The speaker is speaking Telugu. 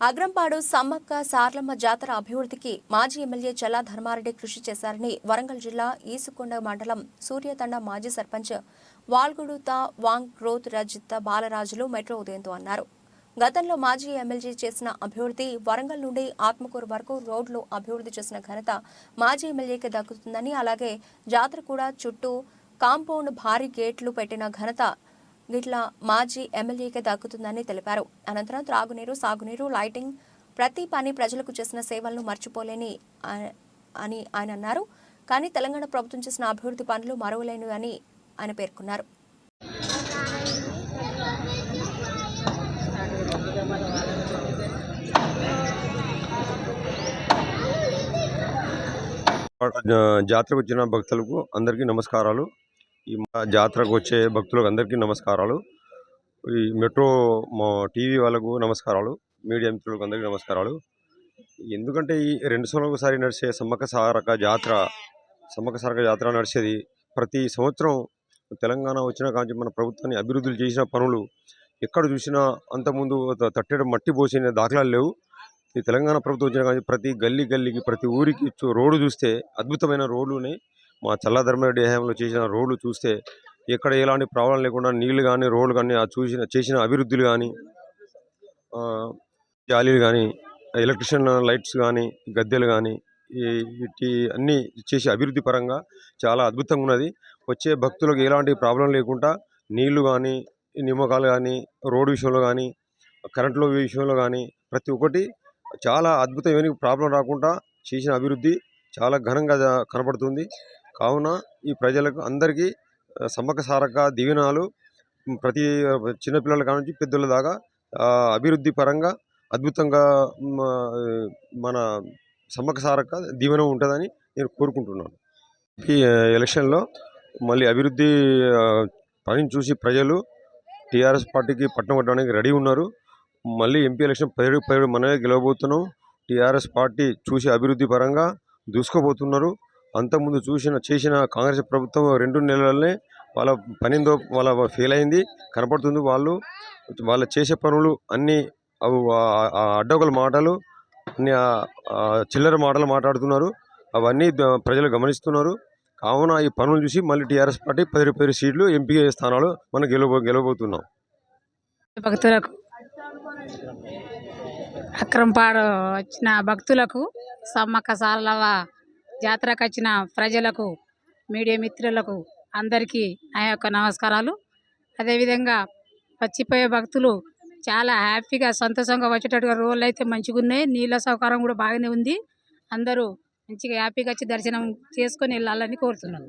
అగ్రంపాడు సమ్మక్క సార్లమ్మ జాతర అభివృద్ధికి మాజీ ఎమ్మెల్యే చల్లా ధర్మారెడ్డి కృషి చేశారని వరంగల్ జిల్లా ఈసుకొండ మండలం సూర్యతండ మాజీ సర్పంచ్ వాల్గుడుత వాంగ్ గ్రోత్ రజిత బాలరాజులు మెట్రో ఉదయంతో అన్నారు. గతంలో మాజీ ఎమ్మెల్యే చేసిన అభివృద్ధి వరంగల్ నుండి ఆత్మకూరు వరకు రోడ్లు అభివృద్ధి చేసిన ఘనత మాజీ ఎమ్మెల్యేకి దక్కుతుందని అలాగే జాతర కూడా చుట్టూ కాంపౌండ్ భారీ గేట్లు పెట్టిన ఘనత గిట్ల మాజీ ఎమ్మెల్యేకే దక్కుతుందని తెలిపారు. అనంతరం త్రాగునీరు సాగునీరు లైటింగ్ ప్రతి పని ప్రజలకు చేసిన సేవలను మర్చిపోలేని అని ఆయన అన్నారు. కానీ తెలంగాణ ప్రభుత్వం చేసిన అభివృద్ధి పనులు మరువలేనివి అని ఆయన పేర్కొన్నారు. జాతర జాతరకు వచ్చిన భక్తులకు అందరికీ నమస్కారాలు. ఈ మా జాతరకు వచ్చే భక్తులకు అందరికీ నమస్కారాలు. ఈ మెట్రో మా టీవీ వాళ్ళకు నమస్కారాలు మీడియా మిత్రులకు అందరికీ నమస్కారాలు. ఎందుకంటే ఈ రెండు సంవత్సరాలకు నడిచే సమ్మక్క సారక జాతర సమ్మక్క సారక జాతర నడిచేది ప్రతి సంవత్సరం తెలంగాణ వచ్చిన కాంచి మన ప్రభుత్వాన్ని అభివృద్ధులు చేసిన పనులు ఎక్కడ చూసినా అంతకుముందు త- మట్టి పోసిన దాఖలాలు లేవు. ఈ తెలంగాణ ప్రభుత్వం వచ్చిన కానీ ప్రతి గల్లీ గల్లీకి ప్రతి ఊరికి రోడ్డు చూస్తే అద్భుతమైన రోడ్లు ఉన్నాయి. మా చల్లధర్మరెడ్డి హయాంలో చేసిన రోడ్లు చూస్తే ఎక్కడ ఎలాంటి ప్రాబ్లం లేకుండా నీళ్ళు కానీ రోడ్లు కానీ ఆ చూసిన చేసిన అభివృద్ధులు కానీ జాలీలు కానీ ఎలక్ట్రిషియన్ లైట్స్ కానీ గద్దెలు కానీ ఈ వీటి అన్నీ చేసి అభివృద్ధి పరంగా చాలా అద్భుతంగా ఉన్నది. వచ్చే భక్తులకు ఎలాంటి ప్రాబ్లం లేకుండా నీళ్ళు కానీ నిమ్మకాలు కానీ రోడ్డు విషయంలో కానీ కరెంట్లో విషయంలో కానీ ప్రతి ఒక్కటి చాలా అద్భుతం ఏమీ ప్రాబ్లం రాకుండా చేసిన అభివృద్ధి చాలా ఘనంగా కనపడుతుంది. కనబడుతుంది కావున ఈ ప్రజలకు అందరికీ సమ్మక సమ్మక్క సారక్క దీవెనాలు ప్రతి చిన్నపిల్లల కాడ నుంచి పెద్దల దాకా అభివృద్ధి పరంగా అద్భుతంగా మన సమ్మక్క దీవెనం దీవెన ఉంటుందని నేను కోరుకుంటున్నాను. ఈ ఎలక్షన్లో మళ్ళీ అభివృద్ధి పనిని చూసి ప్రజలు టీఆర్ఎస్ పార్టీకి పట్టం కట్టడానికి రెడీ ఉన్నారు. మళ్ళీ ఎంపీ ఎలక్షన్ పదిహేడు పదిహేడు మనమే గెలవబోతున్నాం. టీఆర్ఎస్ పార్టీ చూసి అభివృద్ధి పరంగా దూసుకోబోతున్నారు అంతకుముందు చూసిన చేసిన కాంగ్రెస్ ప్రభుత్వం రెండు నెలలనే వాళ్ళ పనిందో వాళ్ళ ఫెయిల్ అయింది కనపడుతుంది వాళ్ళు. వాళ్ళ చేసే పనులు అన్నీ అవి మాటలు అన్ని చిల్లర మాటలు మాట్లాడుతున్నారు. అవన్నీ ప్రజలు గమనిస్తున్నారు. కావున ఈ పనులు చూసి మళ్ళీ టీఆర్ఎస్ పార్టీ పది పది సీట్లు ఎంపీ స్థానాలు మనం గెలవ గెలవబోతున్నాం. భక్తులకు అక్రంపాడు వచ్చిన భక్తులకు సమ్మక్క సారలవ జాతరకు వచ్చిన ప్రజలకు మీడియా మిత్రులకు అందరికీ నా యొక్క నమస్కారాలు. అదేవిధంగా వచ్చిపోయే భక్తులు చాలా హ్యాపీగా సంతోషంగా వచ్చేటట్టుగా రోడ్లు అయితే మంచిగా ఉన్నాయి నీళ్ళ సౌకర్యం కూడా బాగానే ఉంది. అందరూ మంచిగా హ్యాపీగా వచ్చి దర్శనం చేసుకొని వెళ్ళాలని కోరుతున్నాను.